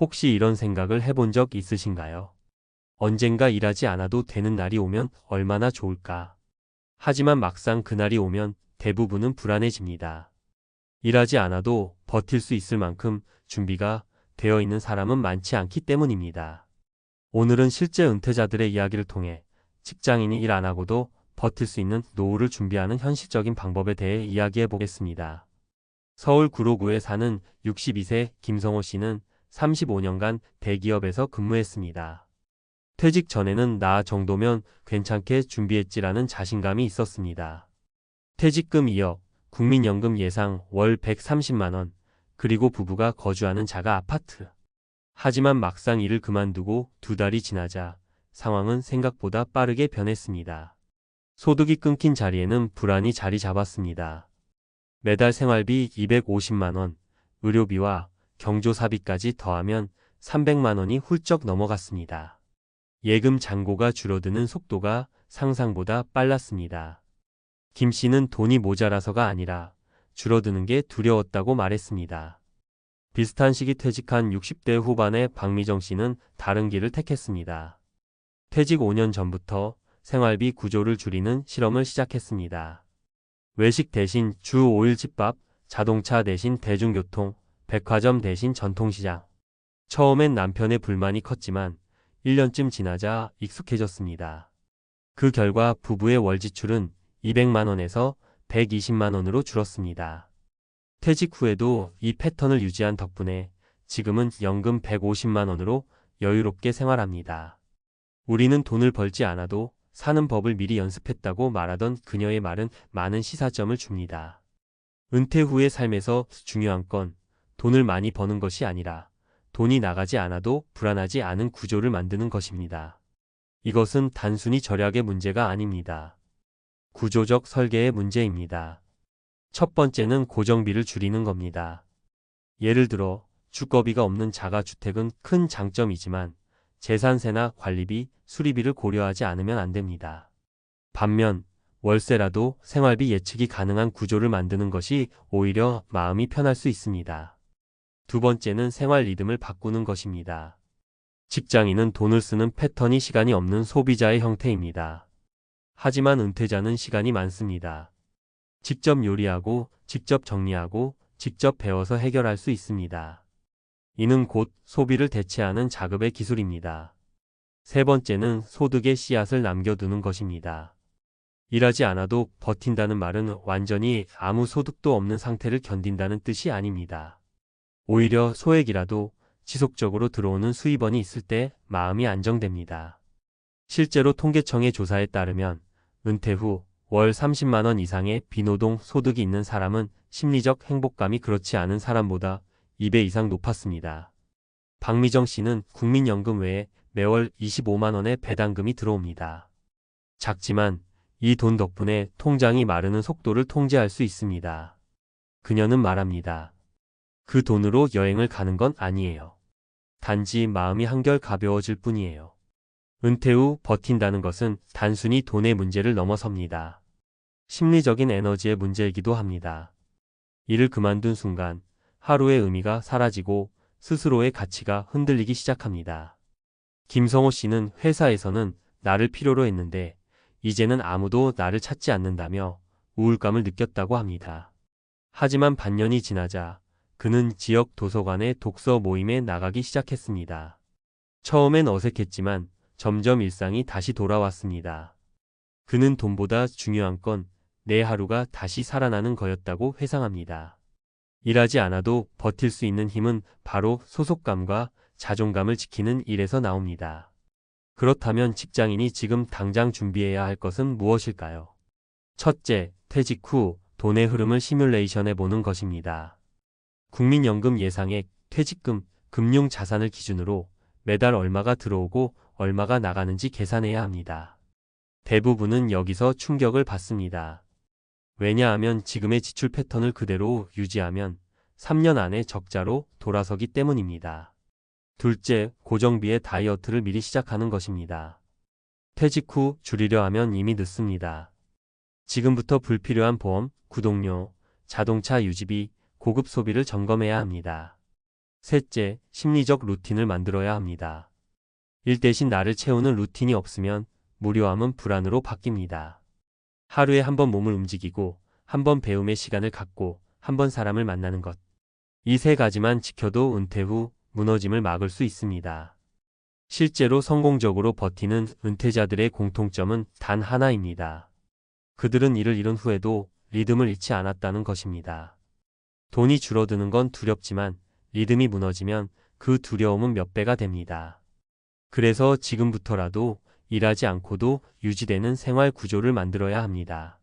혹시 이런 생각을 해본 적 있으신가요? 언젠가 일하지 않아도 되는 날이 오면 얼마나 좋을까? 하지만 막상 그날이 오면 대부분은 불안해집니다. 일하지 않아도 버틸 수 있을 만큼 준비가 되어 있는 사람은 많지 않기 때문입니다. 오늘은 실제 은퇴자들의 이야기를 통해 직장인이 일 안 하고도 버틸 수 있는 노후를 준비하는 현실적인 방법에 대해 이야기해 보겠습니다. 서울 구로구에 사는 62세 김성호 씨는 35년간 대기업에서 근무했습니다. 퇴직 전에는 나 정도면 괜찮게 준비했지라는 자신감이 있었습니다. 퇴직금 2억, 국민연금 예상 월 130만원, 그리고 부부가 거주하는 자가 아파트. 하지만 막상 일을 그만두고 두 달이 지나자 상황은 생각보다 빠르게 변했습니다. 소득이 끊긴 자리에는 불안이 자리 잡았습니다. 매달 생활비 250만원, 의료비와 경조사비까지 더하면 300만 원이 훌쩍 넘어갔습니다. 예금 잔고가 줄어드는 속도가 상상보다 빨랐습니다. 김 씨는 돈이 모자라서가 아니라 줄어드는 게 두려웠다고 말했습니다. 비슷한 시기 퇴직한 60대 후반의 박미정 씨는 다른 길을 택했습니다. 퇴직 5년 전부터 생활비 구조를 줄이는 실험을 시작했습니다. 외식 대신 주 5일 집밥, 자동차 대신 대중교통, 백화점 대신 전통시장. 처음엔 남편의 불만이 컸지만 1년쯤 지나자 익숙해졌습니다. 그 결과 부부의 월 지출은 200만원에서 120만원으로 줄었습니다. 퇴직 후에도 이 패턴을 유지한 덕분에 지금은 연금 150만원으로 여유롭게 생활합니다. 우리는 돈을 벌지 않아도 사는 법을 미리 연습했다고 말하던 그녀의 말은 많은 시사점을 줍니다. 은퇴 후의 삶에서 중요한 건 돈을 많이 버는 것이 아니라 돈이 나가지 않아도 불안하지 않은 구조를 만드는 것입니다. 이것은 단순히 절약의 문제가 아닙니다. 구조적 설계의 문제입니다. 첫 번째는 고정비를 줄이는 겁니다. 예를 들어 주거비가 없는 자가주택은 큰 장점이지만 재산세나 관리비, 수리비를 고려하지 않으면 안 됩니다. 반면 월세라도 생활비 예측이 가능한 구조를 만드는 것이 오히려 마음이 편할 수 있습니다. 두 번째는 생활 리듬을 바꾸는 것입니다. 직장인은 돈을 쓰는 패턴이 시간이 없는 소비자의 형태입니다. 하지만 은퇴자는 시간이 많습니다. 직접 요리하고, 직접 정리하고, 직접 배워서 해결할 수 있습니다. 이는 곧 소비를 대체하는 작업의 기술입니다. 세 번째는 소득의 씨앗을 남겨두는 것입니다. 일하지 않아도 버틴다는 말은 완전히 아무 소득도 없는 상태를 견딘다는 뜻이 아닙니다. 오히려 소액이라도 지속적으로 들어오는 수입원이 있을 때 마음이 안정됩니다. 실제로 통계청의 조사에 따르면 은퇴 후 월 30만원 이상의 비노동 소득이 있는 사람은 심리적 행복감이 그렇지 않은 사람보다 2배 이상 높았습니다. 박미정 씨는 국민연금 외에 매월 25만원의 배당금이 들어옵니다. 작지만 이 돈 덕분에 통장이 마르는 속도를 통제할 수 있습니다. 그녀는 말합니다. 그 돈으로 여행을 가는 건 아니에요. 단지 마음이 한결 가벼워질 뿐이에요. 은퇴 후 버틴다는 것은 단순히 돈의 문제를 넘어섭니다. 심리적인 에너지의 문제이기도 합니다. 일을 그만둔 순간 하루의 의미가 사라지고 스스로의 가치가 흔들리기 시작합니다. 김성호 씨는 회사에서는 나를 필요로 했는데 이제는 아무도 나를 찾지 않는다며 우울감을 느꼈다고 합니다. 하지만 반년이 지나자 그는 지역 도서관의 독서 모임에 나가기 시작했습니다. 처음엔 어색했지만 점점 일상이 다시 돌아왔습니다. 그는 돈보다 중요한 건 내 하루가 다시 살아나는 거였다고 회상합니다. 일하지 않아도 버틸 수 있는 힘은 바로 소속감과 자존감을 지키는 일에서 나옵니다. 그렇다면 직장인이 지금 당장 준비해야 할 것은 무엇일까요? 첫째, 퇴직 후 돈의 흐름을 시뮬레이션해 보는 것입니다. 국민연금 예상액, 퇴직금, 금융 자산을 기준으로 매달 얼마가 들어오고 얼마가 나가는지 계산해야 합니다. 대부분은 여기서 충격을 받습니다. 왜냐하면 지금의 지출 패턴을 그대로 유지하면 3년 안에 적자로 돌아서기 때문입니다. 둘째, 고정비의 다이어트를 미리 시작하는 것입니다. 퇴직 후 줄이려 하면 이미 늦습니다. 지금부터 불필요한 보험, 구독료, 자동차 유지비, 고급 소비를 점검해야 합니다. 셋째, 심리적 루틴을 만들어야 합니다. 일 대신 나를 채우는 루틴이 없으면 무료함은 불안으로 바뀝니다. 하루에 한 번 몸을 움직이고, 한 번 배움의 시간을 갖고, 한 번 사람을 만나는 것. 이 세 가지만 지켜도 은퇴 후 무너짐을 막을 수 있습니다. 실제로 성공적으로 버티는 은퇴자들의 공통점은 단 하나입니다. 그들은 이를 잃은 후에도 리듬을 잃지 않았다는 것입니다. 돈이 줄어드는 건 두렵지만 리듬이 무너지면 그 두려움은 몇 배가 됩니다. 그래서 지금부터라도 일하지 않고도 유지되는 생활 구조를 만들어야 합니다.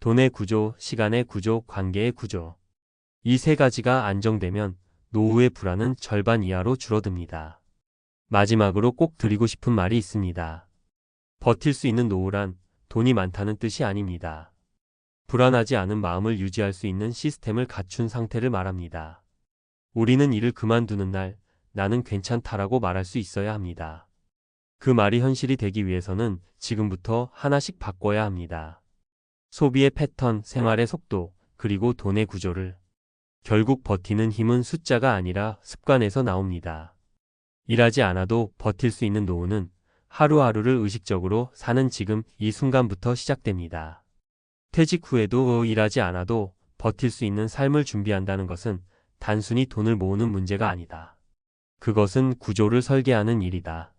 돈의 구조, 시간의 구조, 관계의 구조. 이 세 가지가 안정되면 노후의 불안은 절반 이하로 줄어듭니다. 마지막으로 꼭 드리고 싶은 말이 있습니다. 버틸 수 있는 노후란 돈이 많다는 뜻이 아닙니다. 불안하지 않은 마음을 유지할 수 있는 시스템을 갖춘 상태를 말합니다. 우리는 일을 그만두는 날 나는 괜찮다라고 말할 수 있어야 합니다. 그 말이 현실이 되기 위해서는 지금부터 하나씩 바꿔야 합니다. 소비의 패턴, 생활의 속도, 그리고 돈의 구조를. 결국 버티는 힘은 숫자가 아니라 습관에서 나옵니다. 일하지 않아도 버틸 수 있는 노후는 하루하루를 의식적으로 사는 지금 이 순간부터 시작됩니다. 퇴직 후에도 일하지 않아도 버틸 수 있는 삶을 준비한다는 것은 단순히 돈을 모으는 문제가 아니다. 그것은 구조를 설계하는 일이다.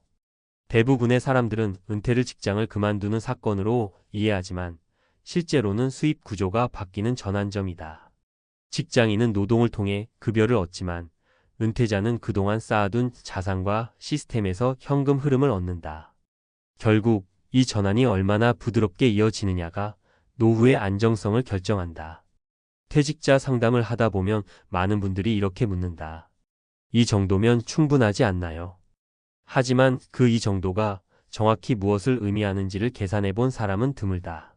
대부분의 사람들은 은퇴를 직장을 그만두는 사건으로 이해하지만 실제로는 수입 구조가 바뀌는 전환점이다. 직장인은 노동을 통해 급여를 얻지만 은퇴자는 그동안 쌓아둔 자산과 시스템에서 현금 흐름을 얻는다. 결국 이 전환이 얼마나 부드럽게 이어지느냐가 노후의 안정성을 결정한다. 퇴직자 상담을 하다 보면 많은 분들이 이렇게 묻는다. 이 정도면 충분하지 않나요? 하지만 그 이 정도가 정확히 무엇을 의미하는지를 계산해 본 사람은 드물다.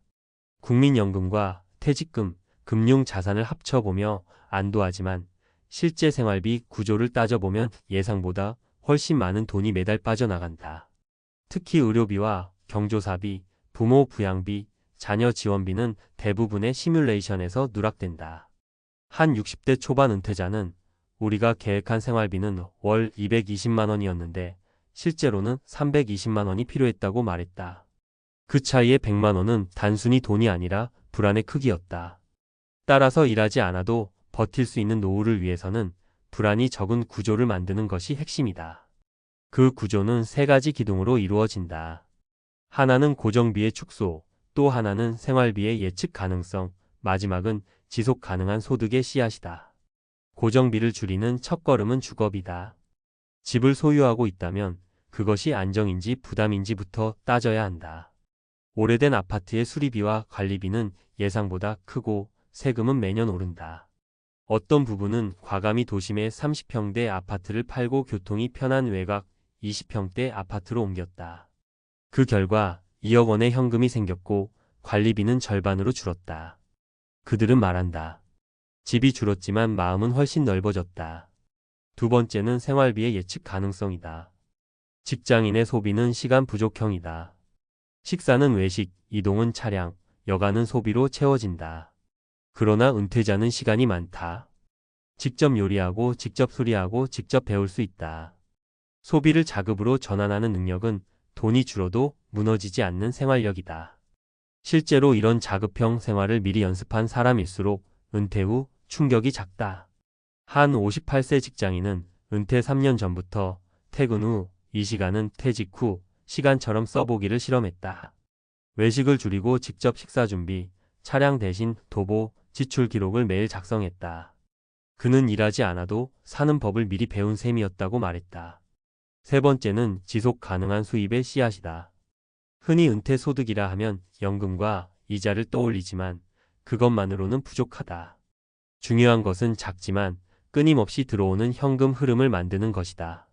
국민연금과 퇴직금, 금융 자산을 합쳐보며 안도하지만 실제 생활비 구조를 따져보면 예상보다 훨씬 많은 돈이 매달 빠져나간다. 특히 의료비와 경조사비, 부모 부양비, 자녀 지원비는 대부분의 시뮬레이션에서 누락된다. 한 60대 초반 은퇴자는 우리가 계획한 생활비는 월 220만 원이었는데 실제로는 320만 원이 필요했다고 말했다. 그 차이의 100만 원은 단순히 돈이 아니라 불안의 크기였다. 따라서 일하지 않아도 버틸 수 있는 노후를 위해서는 불안이 적은 구조를 만드는 것이 핵심이다. 그 구조는 세 가지 기둥으로 이루어진다. 하나는 고정비의 축소, 또 하나는 생활비의 예측 가능성, 마지막은 지속 가능한 소득의 씨앗이다. 고정비를 줄이는 첫걸음은 주거비다. 집을 소유하고 있다면 그것이 안정인지 부담인지부터 따져야 한다. 오래된 아파트의 수리비와 관리비는 예상보다 크고 세금은 매년 오른다. 어떤 부분은 과감히 도심의 30평대 아파트를 팔고 교통이 편한 외곽 20평대 아파트로 옮겼다. 그 결과 2억 원의 현금이 생겼고 관리비는 절반으로 줄었다. 그들은 말한다. 집이 줄었지만 마음은 훨씬 넓어졌다. 두 번째는 생활비의 예측 가능성이다. 직장인의 소비는 시간 부족형이다. 식사는 외식, 이동은 차량, 여가는 소비로 채워진다. 그러나 은퇴자는 시간이 많다. 직접 요리하고 직접 수리하고 직접 배울 수 있다. 소비를 자급으로 전환하는 능력은 돈이 줄어도 무너지지 않는 생활력이다. 실제로 이런 자급형 생활을 미리 연습한 사람일수록 은퇴 후 충격이 작다. 한 58세 직장인은 은퇴 3년 전부터 퇴근 후 이 시간은 퇴직 후 시간처럼 써보기를 실험했다. 외식을 줄이고 직접 식사 준비, 차량 대신 도보, 지출 기록을 매일 작성했다. 그는 일하지 않아도 사는 법을 미리 배운 셈이었다고 말했다. 세 번째는 지속 가능한 수입의 씨앗이다. 흔히 은퇴 소득이라 하면 연금과 이자를 떠올리지만 그것만으로는 부족하다. 중요한 것은 작지만 끊임없이 들어오는 현금 흐름을 만드는 것이다.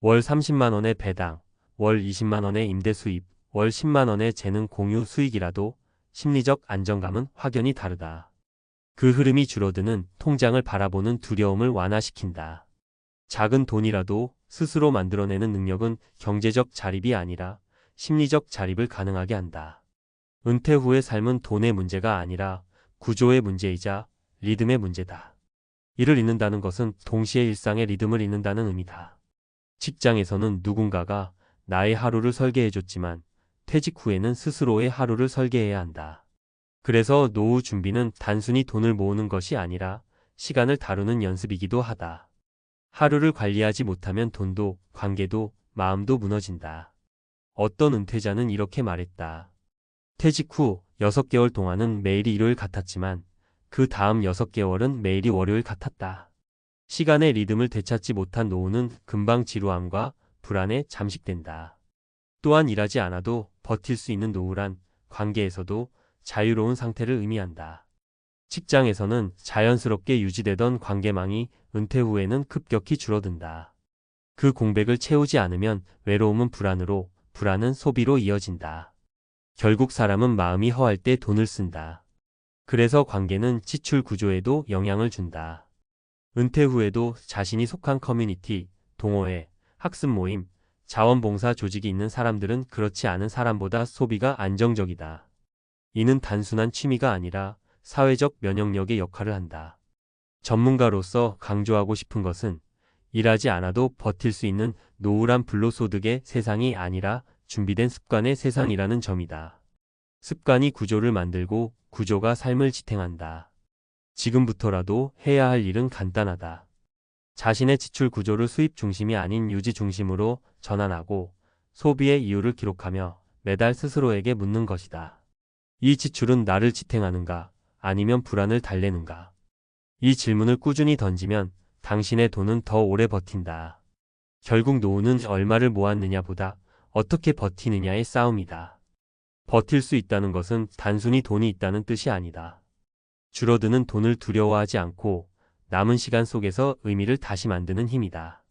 월 30만 원의 배당, 월 20만 원의 임대 수입, 월 10만 원의 재능 공유 수익이라도 심리적 안정감은 확연히 다르다. 그 흐름이 줄어드는 통장을 바라보는 두려움을 완화시킨다. 작은 돈이라도 스스로 만들어내는 능력은 경제적 자립이 아니라 심리적 자립을 가능하게 한다. 은퇴 후의 삶은 돈의 문제가 아니라 구조의 문제이자 리듬의 문제다. 일을 잃는다는 것은 동시에 일상의 리듬을 잃는다는 의미다. 직장에서는 누군가가 나의 하루를 설계해줬지만 퇴직 후에는 스스로의 하루를 설계해야 한다. 그래서 노후 준비는 단순히 돈을 모으는 것이 아니라 시간을 다루는 연습이기도 하다. 하루를 관리하지 못하면 돈도, 관계도, 마음도 무너진다. 어떤 은퇴자는 이렇게 말했다. 퇴직 후 6개월 동안은 매일이 일요일 같았지만 그 다음 6개월은 매일이 월요일 같았다. 시간의 리듬을 되찾지 못한 노후는 금방 지루함과 불안에 잠식된다. 또한 일하지 않아도 버틸 수 있는 노후란 관계에서도 자유로운 상태를 의미한다. 직장에서는 자연스럽게 유지되던 관계망이 은퇴 후에는 급격히 줄어든다. 그 공백을 채우지 않으면 외로움은 불안으로, 불안은 소비로 이어진다. 결국 사람은 마음이 허할 때 돈을 쓴다. 그래서 관계는 지출 구조에도 영향을 준다. 은퇴 후에도 자신이 속한 커뮤니티, 동호회, 학습 모임, 자원봉사 조직이 있는 사람들은 그렇지 않은 사람보다 소비가 안정적이다. 이는 단순한 취미가 아니라 사회적 면역력의 역할을 한다. 전문가로서 강조하고 싶은 것은 일하지 않아도 버틸 수 있는 노후란 불로소득의 세상이 아니라 준비된 습관의 세상이라는 점이다. 습관이 구조를 만들고 구조가 삶을 지탱한다. 지금부터라도 해야 할 일은 간단하다. 자신의 지출 구조를 수입 중심이 아닌 유지 중심으로 전환하고 소비의 이유를 기록하며 매달 스스로에게 묻는 것이다. 이 지출은 나를 지탱하는가 아니면 불안을 달래는가? 이 질문을 꾸준히 던지면 당신의 돈은 더 오래 버틴다. 결국 노후는 얼마를 모았느냐보다 어떻게 버티느냐의 싸움이다. 버틸 수 있다는 것은 단순히 돈이 있다는 뜻이 아니다. 줄어드는 돈을 두려워하지 않고 남은 시간 속에서 의미를 다시 만드는 힘이다.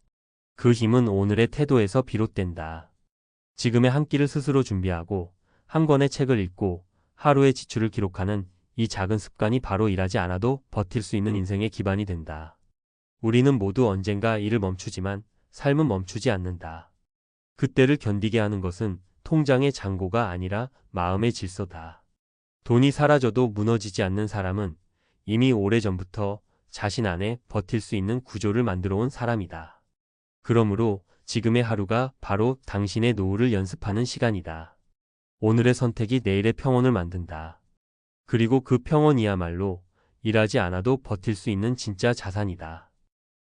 그 힘은 오늘의 태도에서 비롯된다. 지금의 한 끼를 스스로 준비하고 한 권의 책을 읽고 하루의 지출을 기록하는 이 작은 습관이 바로 일하지 않아도 버틸 수 있는 인생의 기반이 된다. 우리는 모두 언젠가 일을 멈추지만 삶은 멈추지 않는다. 그때를 견디게 하는 것은 통장의 잔고가 아니라 마음의 질서다. 돈이 사라져도 무너지지 않는 사람은 이미 오래전부터 자신 안에 버틸 수 있는 구조를 만들어 온 사람이다. 그러므로 지금의 하루가 바로 당신의 노후를 연습하는 시간이다. 오늘의 선택이 내일의 평온을 만든다. 그리고 그 평온이야말로 일하지 않아도 버틸 수 있는 진짜 자산이다.